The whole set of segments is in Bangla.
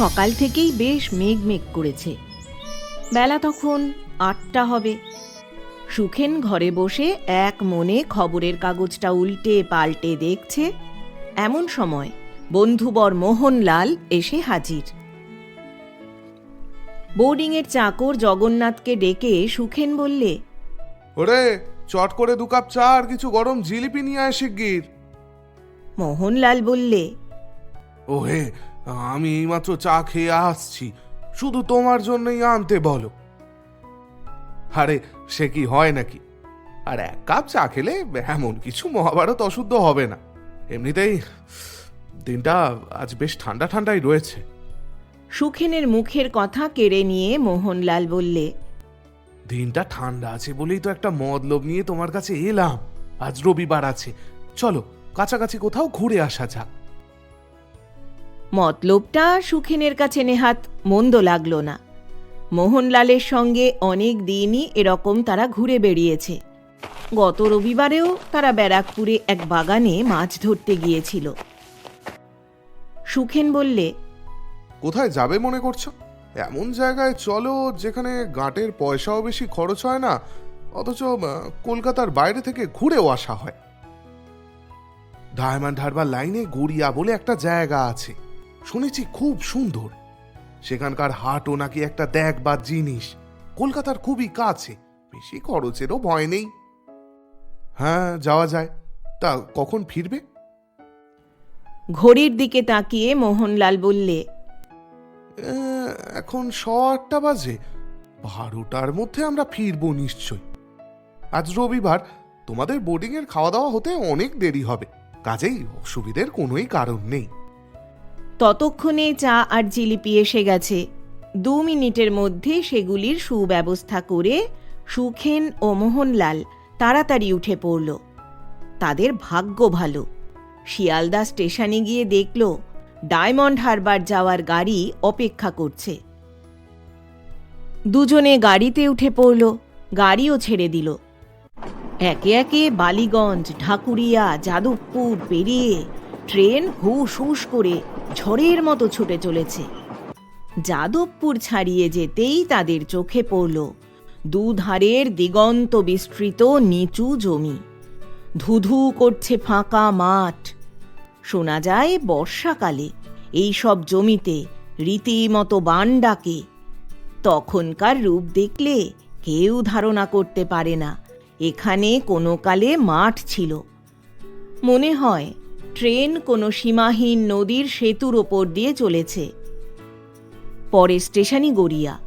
সকাল থেকেই বেশ মেঘ মেঘ করেছে। বেলা তখন আটটা হবে। সুখেন ঘরে বসে এক মনে খবরের কাগজটা উল্টে পাল্টে দেখছে। এমন সময় বন্ধুবর মোহনলাল এসে হাজির। বোর্ডিংয়ের চাকর জগন্নাথকে ডেকে সুখেন বললে ওরে চট করে দু কাপ চা আর কিছু গরম জিলিপি নিয়ে আয় শিগগির। মোহনলাল বললে ও হে আমি এইমাত্র চা খেয়ে আসছি। শুধু তোমার জন্যই আনতে বলো। আরে সে কি হয় নাকি? আর এক কাপ চা খেলে এমন কিছু মহাভারত অশুদ্ধ হবে না। এমনিতেই দিনটা আজ বেশ ঠান্ডা ঠান্ডাই রয়েছে। সুখেনের মুখের কথা কেড়ে নিয়ে মোহনলাল বললে দিনটা ঠান্ডা আছে বলেই তো একটা মদলোভ নিয়ে তোমার কাছে এলাম। আজ রবিবার আছে। চলো কাছাকাছি কোথাও ঘুরে আসা যাক। মতলবটা সুখেনের কাছে নেহাত মন্দ লাগল না। মোহনলালের সঙ্গে অনেক দিনই এরকম তারা ঘুরে বেরিয়েছে গত রবিবারেও তারা ব্যারাকপুরে এক বাগানে মাছ ধরতে গিয়েছিল। সুখেন বললে, কোথায় যাবে মনে করছ? এমন জায়গায় চলো যেখানে গাঁটের পয়সাও বেশি খরচ হয় না, অথচ কলকাতার বাইরে থেকে ঘুরেও আসা হয়। ডায়মন্ড হারবার লাইনে গড়িয়া বলে একটা জায়গা আছে। শুনেছি খুব সুন্দর। সেখানকার হাটও নাকি একটা দেখবার জিনিস। কলকাতার খুবই কাছে। বেশি খরচেরও ভয় নেই। হ্যাঁ যাওয়া যায়। তা কখন ফিরবে? ঘড়ির দিকে তাকিয়ে মোহনলাল বললে এখন শ আটটা বাজে। বারোটার মধ্যে আমরা ফিরবো নিশ্চয় আজ রবিবার তোমাদের বোর্ডিং এর খাওয়া দাওয়া হতে অনেক দেরি হবে। কাজেই অসুবিধের কোনোই কারণ নেই। ততক্ষণে চা আর জিলিপি এসে গেছে। দু মিনিটের মধ্যে সেগুলির সুব্যবস্থা করে সুখেন ও মোহনলাল তাড়াতাড়ি উঠে পড়ল। তাদের ভাগ্য ভালো। শিয়ালদা স্টেশনে গিয়ে দেখল, ডায়মন্ড হারবার যাওয়ার গাড়ি অপেক্ষা করছে। দুজনে গাড়িতে উঠে পড়ল, গাড়িও ছেড়ে দিল। একে একে বালিগঞ্জ, ঢাকুরিয়া, যাদবপুর পেরিয়ে ট্রেন হুস হুস করে ঝড়ের মতো ছুটে চলেছে। যাদবপুর ছাড়িয়ে যেতেই তাদের চোখে পড়ল দুধারের দিগন্ত বিস্তৃত নিচু জমি। ধুধু করছে ফাঁকা মাঠ। শোনা যায় বর্ষাকালে এই সব জমিতে রীতিমতো বান ডাকে। তখনকার রূপ দেখলে কেউ ধারণা করতে পারে না। এখানে কোনো কালে মাঠ ছিল। মনে হয় ট্রেন কোনো সীমাহীন নদীর সেতুর ওপর দিয়ে চলেছে। পরে স্টেশনই গড়িয়া।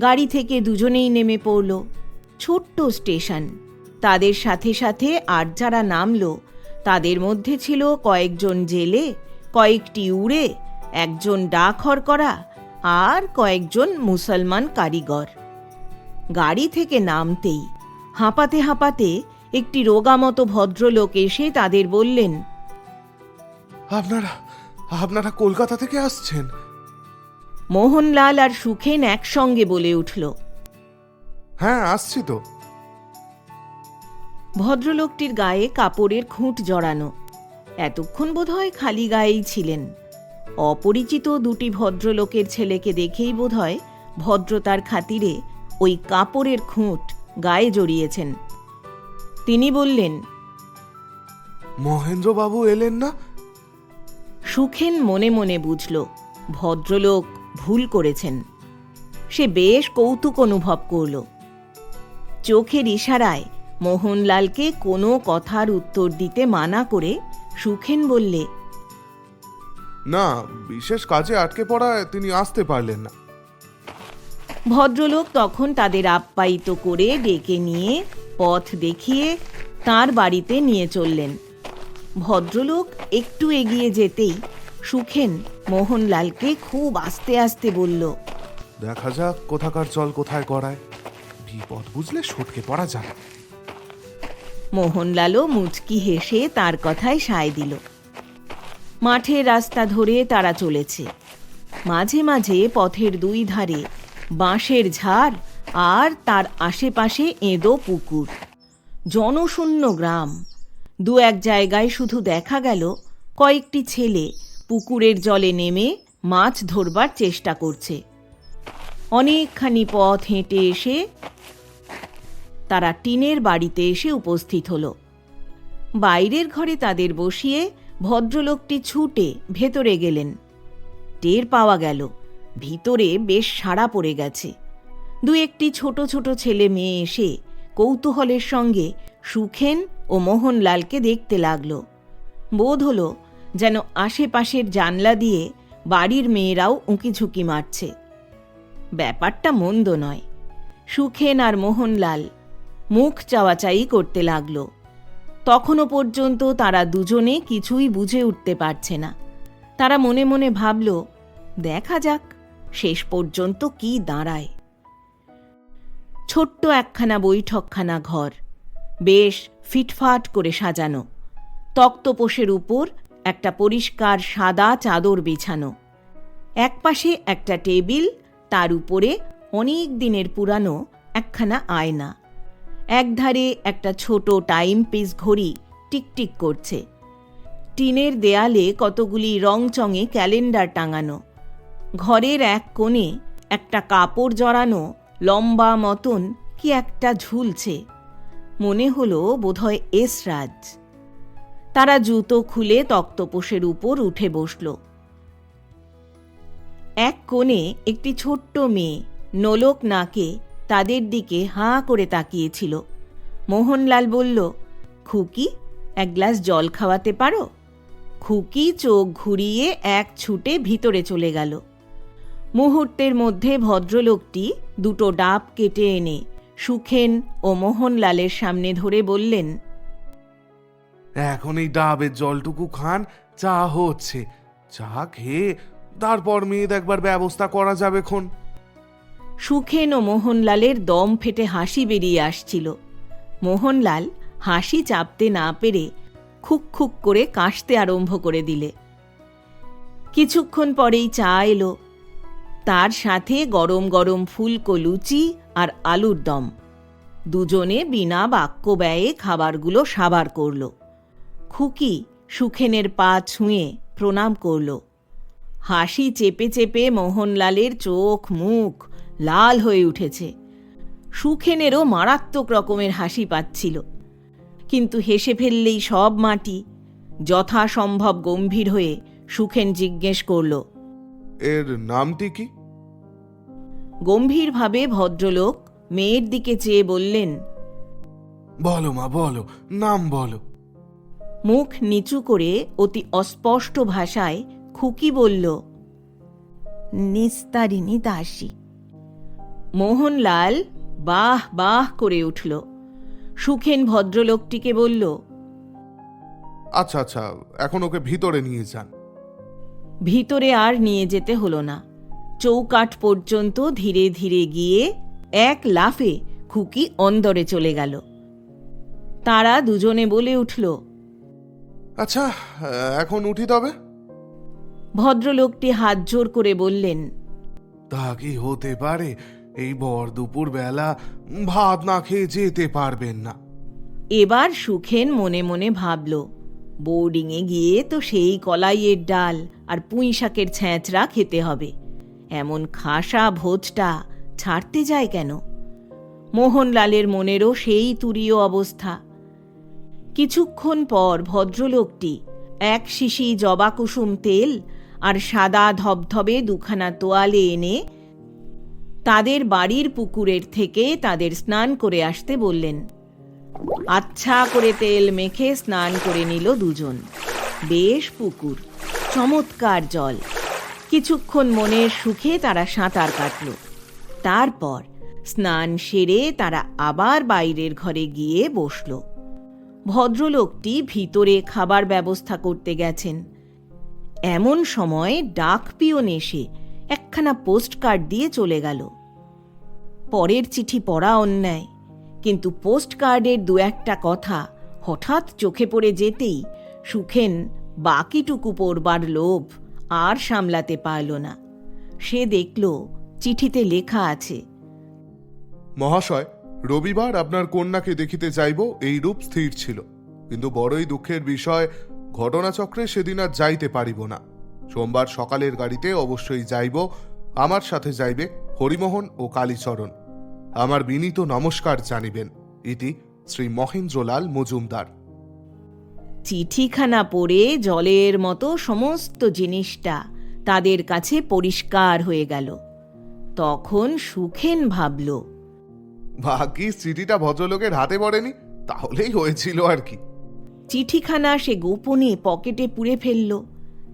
গাড়ি থেকে দুজনেই নেমে পড়ল। ছোট্ট স্টেশন। তাদের সাথে সাথে আর যারা নামলো, তাদের মধ্যে ছিল কয়েকজন জেলে, কয়েকটি উড়ে, একজন ডাকঘর করা আর কয়েকজন মুসলমান কারিগর। গাড়ি থেকে নামতেই হাঁপাতে হাঁপাতে একটি রোগামতো ভদ্রলোক এসে তাদের বললেন আপনারা আপনারা কলকাতা থেকে আসছেন। মোহনলাল আর সুখেন একসঙ্গে বলে উঠল। হ্যাঁ আসছি তো। ভদ্রলোকটির গায়ে কাপড়ের খুঁট জড়ানো। এতক্ষণ বোধহয় খালি গায়েই ছিলেন। অপরিচিত দুটি ভদ্রলোকের ছেলেকে দেখেই বোধহয় ভদ্রতার খাতিরে ওই কাপড়ের খুঁট গায়ে জড়িয়েছেন। তিনি বললেন মহেন্দ্রবাবু এলেন না? সুখেন মনে মনে বুঝল ভদ্রলোক ভুল করেছেন। সে বেশ কৌতুক অনুভব করল। চোখের ইশারায় মোহনলালকে কোনো কথার উত্তর দিতে মানা করে সুখেন বললে না বিশেষ কাজে আটকে পড়ায় তিনি আসতে পারলেন না। ভদ্রলোক তখন তাদের আপ্যায়িত করে ডেকে নিয়ে পথ দেখিয়ে তার বাড়িতে নিয়ে চললেন। ভদ্রলোক একটু এগিয়ে যেতেই সুখেন মোহনলালকে খুব আস্তে আস্তে বলল দেখা যাক কোথাকার জল কোথায় গড়ায়। বিপদ বুঝলে সটকে পড়া যায়। মোহনলালও মুচকি হেসে তার কথায় সায় দিল। মাঠের রাস্তা ধরে তারা চলেছে। মাঝে মাঝে পথের দুই ধারে বাঁশের ঝাড় আর তার আশেপাশে এঁদো পুকুর। জনশূন্য গ্রাম। দু এক জায়গায় শুধু দেখা গেল কয়েকটি ছেলে পুকুরের জলে নেমে মাছ ধরবার চেষ্টা করছে। অনেকখানি পথ হেঁটে এসে তারা টিনের বাড়িতে এসে উপস্থিত হলো। বাইরের ঘরে তাদের বসিয়ে ভদ্রলোকটি ছুটে ভেতরে গেলেন। টের পাওয়া গেল, ভিতরে বেশ সাড়া পড়ে গেছে। দু একটি ছোট ছোট ছেলে মেয়ে এসে কৌতূহলের সঙ্গে সুখেন ও মোহনলালকে দেখতে লাগল। বোধ হলো যেন আশেপাশের জানলা দিয়ে বাড়ির মেয়েরাও উঁকিঝুঁকি মারছে। ব্যাপারটা মন্দ নয়। সুখেন আর মোহনলাল মুখ চাওয়াচাই করতে লাগল। তখনও পর্যন্ত তারা দুজনে কিছুই বুঝে উঠতে পারছে না। তারা মনে মনে ভাবল, দেখা যাক, শেষ পর্যন্ত কি দাঁড়ায়। ছোট্ট একখানা বৈঠকখানা ঘর। বেশ ফিটফাট করে সাজানো। তক্তপোষের উপর একটা পরিষ্কার সাদা চাদর বিছানো। একপাশে একটা টেবিল, তার উপরে অনেক দিনের পুরানো একখানা আয়না। একধারে একটা ছোট টাইম পিস ঘড়ি টিকটিক করছে। টিনের দেয়ালে কতগুলি রংচঙে ক্যালেন্ডার টাঙানো। ঘরের এক কোণে একটা কাপড় জড়ানো লম্বা মতন কি একটা ঝুলছে। মনে হলো বোধহয় এসরাজ। তারা জুতো খুলে তক্তপোষের উপর উঠে বসল। এক কোণে একটি ছোট্ট মেয়ে নোলক নাকে তাদের দিকে হাঁ করে তাকিয়েছিল। মোহনলাল বলল, খুকি, এক গ্লাস জল খাওয়াতে পারো? খুকি চোখ ঘুরিয়ে এক ছুটে ভিতরে চলে গেল। মুহূর্তের মধ্যে ভদ্রলোকটি দুটো ডাব কেটে এনে সুখেন ও মোহনলালের সামনে ধরে বললেন এখন এই ডাবের জলটুকু খান চা হচ্ছে। চা খেয়ে তারপর মেয়ে দেখবার ব্যবস্থা করা যাবে খন। সুখেন ও মোহনলালের দম ফেটে হাসি বেরিয়ে আসছিল। মোহনলাল হাসি চাপতে না পেরে খুক খুক করে কাশতে আরম্ভ করে দিলে। কিছুক্ষণ পরেই চা এলো। তার সাথে গরম গরম ফুলকো লুচি আর আলুর দম। দুজনে বিনা বাক্য ব্যয়ে খাবারগুলো সাবার করল। খুকি সুখেনের পা ছুঁয়ে প্রণাম করল। হাসি চেপে চেপে মোহনলালের চোখ মুখ লাল হয়ে উঠেছে। সুখেনেরও মারাত্মক রকমের হাসি পাচ্ছিল। কিন্তু হেসে ফেললেই সব মাটি যথাসম্ভব গম্ভীর হয়ে সুখেন জিজ্ঞেস করল, এর নামটি কি? গম্ভীরভাবে ভদ্রলোক মেয়ের দিকে চেয়ে বললেন বলো মা বলো নাম বলো। মুখ নিচু করে অতি অস্পষ্ট ভাষায় খুকি বলল নিস্তারিণী দাসী। মোহনলাল বাহ বাহ করে উঠল। সুখেন ভদ্রলোকটিকে বলল আচ্ছা আচ্ছা এখন ওকে ভিতরে নিয়ে যান। ভিতরে আর নিয়ে যেতে হলো না। চৌকাঠ পর্যন্ত ধীরে ধীরে গিয়ে এক লাফে খুকি অন্দরে চলে গেল। তারা দুজনে বলে উঠল আচ্ছা এখন উঠি তবে? ভদ্রলোকটি হাত জোর করে বললেন তা কি হতে পারে? এই বর দুপুর বেলা ভাত না খেয়ে যেতে পারবেন না। এবার সুখেন মনে মনে ভাবল বোর্ডিংয়ে গিয়ে তো সেই কলাইয়ের ডাল আর পুঁই শাকের ছ্যাঁচড়া খেতে হবে। এমন খাসা ভোজটা ছাড়তে যায় কেন? মোহনলালের মনেরও সেই তুরীয় অবস্থা। কিছুক্ষণ পর ভদ্রলোকটি এক শিশি জবা কুসুম তেল আর সাদা ধবধবে দুখানা তোয়ালে এনে তাদের বাড়ির পুকুরের থেকে তাদের স্নান করে আসতে বললেন। আচ্ছা করে তেল মেখে স্নান করে নিল দুজন। বেশ পুকুর, চমৎকার জল। কিছুক্ষণ মনের সুখে তারা সাঁতার কাটল। তারপর স্নান সেরে তারা আবার বাইরের ঘরে গিয়ে বসল। ভদ্রলোকটি ভিতরে খাবার ব্যবস্থা করতে গেছেন। এমন সময় ডাক পিয়ন এসে একখানা পোস্ট কার্ড দিয়ে চলে গেল। পরের চিঠি পড়া অন্যায়, কিন্তু পোস্ট কার্ডের দু একটা কথা হঠাৎ চোখে পড়ে যেতেই সুখেন বাকিটুকু পড়বার লোভ আর সামলাতে পারল না। সে দেখল চিঠিতে লেখা আছে, মহাশয়, রবিবার আপনার কন্যাকে দেখিতে যাইব এই রূপ স্থির ছিল। কিন্তু বড়ই দুঃখের বিষয়, ঘটনাচক্রে সেদিন আর যাইতে পারিব না। সোমবার সকালের গাড়িতে অবশ্যই যাইব, আমার সাথে যাইবে হরিমোহন ও কালীচরণ। আমার বিনীত নমস্কার জানিবেন। ইতি শ্রী মহেন্দ্রলাল মজুমদার। চিঠিখানা পড়ে জলের মতো সমস্ত জিনিসটা তাদের কাছে পরিষ্কার হয়ে গেল। তখন সুখেন ভাবল ভাগ্যিস চিঠিটা ভদ্রলোকের হাতে পড়েনি তাহলেই হয়েছিল আর কি। চিঠিখানা সে গোপনে পকেটে পুড়ে ফেলল।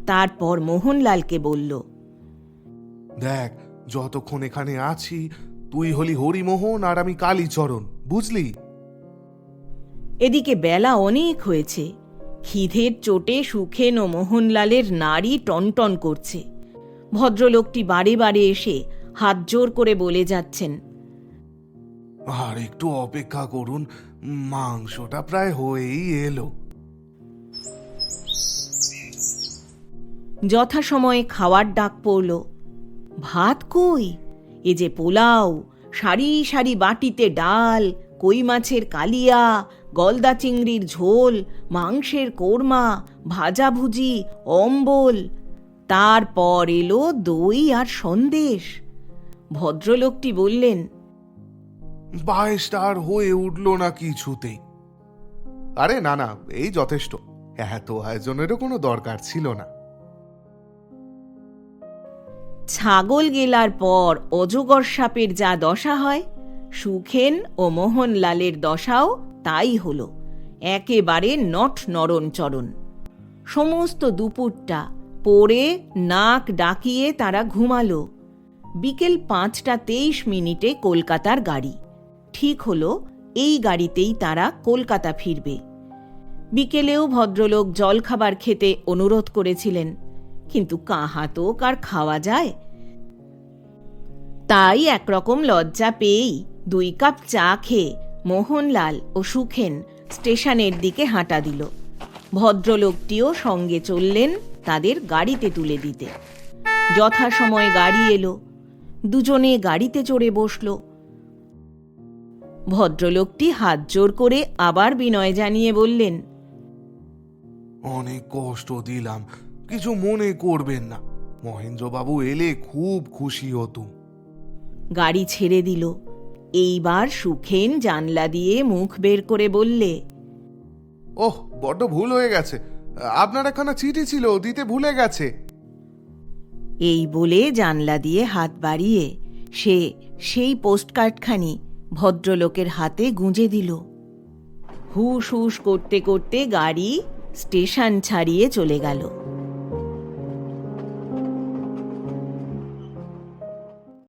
তারপর মোহনলালকে বলল দেখ যতক্ষণ এখানে আছি তুই হলি হরিমোহন আর আমি কালীচরণ বুঝলি? এদিকে বেলা অনেক হয়েছে। খিদের চোটে সুখেন ও মোহনলালের নাড়ি টনটন করছে। ভদ্রলোকটি বারে বারে এসে হাত জোর করে বলে যাচ্ছেন আর একটু অপেক্ষা করুন মাংসটা প্রায় হয়েই এলো। যথাসময়ে খাওয়ার ডাক পড়ল ভাত কই? এ যে পোলাও সারি সারি বাটিতে ডাল কই মাছের কালিয়া গলদা চিংড়ির ঝোল মাংসের কোরমা ভাজাভুজি অম্বল। তারপর এলো দই আর সন্দেশ। ভদ্রলোকটি বললেন বাইশটা আর হয়ে উঠল না কিছুতেই। আরে না না এই যথেষ্ট। এত আয়োজনেরও কোনো দরকার ছিল না। ছাগল গেলার পর অজগর সাপের যা দশা হয় সুখেন ও মোহনলালের দশাও তাই হল। একেবারে নট নরণ চরণ। সমস্ত দুপুরটা পড়ে নাক ডাকিয়ে তারা ঘুমালো। বিকেল পাঁচটা তেইশ মিনিটে কলকাতার গাড়ি। ঠিক হলো, এই গাড়িতেই তারা কলকাতা ফিরবে। বিকেলেও ভদ্রলোক জলখাবার খেতে অনুরোধ করেছিলেন, কিন্তু কাহা তো কার খাওয়া যায়? তাই একরকম লজ্জা পেয়েই দুই কাপ চা খেয়ে মোহনলাল ও সুখেন স্টেশনের দিকে হাঁটা দিল। ভদ্রলোকটিও সঙ্গে চললেন তাদের গাড়িতে তুলে দিতে। যথাসময় গাড়ি এলো। দুজনে গাড়িতে চড়ে বসল। ভদ্রলোকটি হাত জোর করে আবার বিনয় জানিয়ে বললেন অনেক কষ্ট দিলাম কিছু মনে করবেন না। মহেন্দ্রবাবু এলে খুব খুশি হতুম। গাড়ি ছেড়ে দিল। এইবার সুখেন জানলা দিয়ে মুখ বের করে বললে ওহ বড্ড ভুল হয়ে গেছে। আপনার একখানা চিঠি ছিল দিতে ভুলে গেছে। এই বলে জানলা দিয়ে হাত বাড়িয়ে সে সেই পোস্টকার্ডখানি ভদ্রলোকের হাতে গুঁজে দিল। হুস হুস করতে করতে গাড়ি স্টেশন ছাড়িয়ে চলে গেল।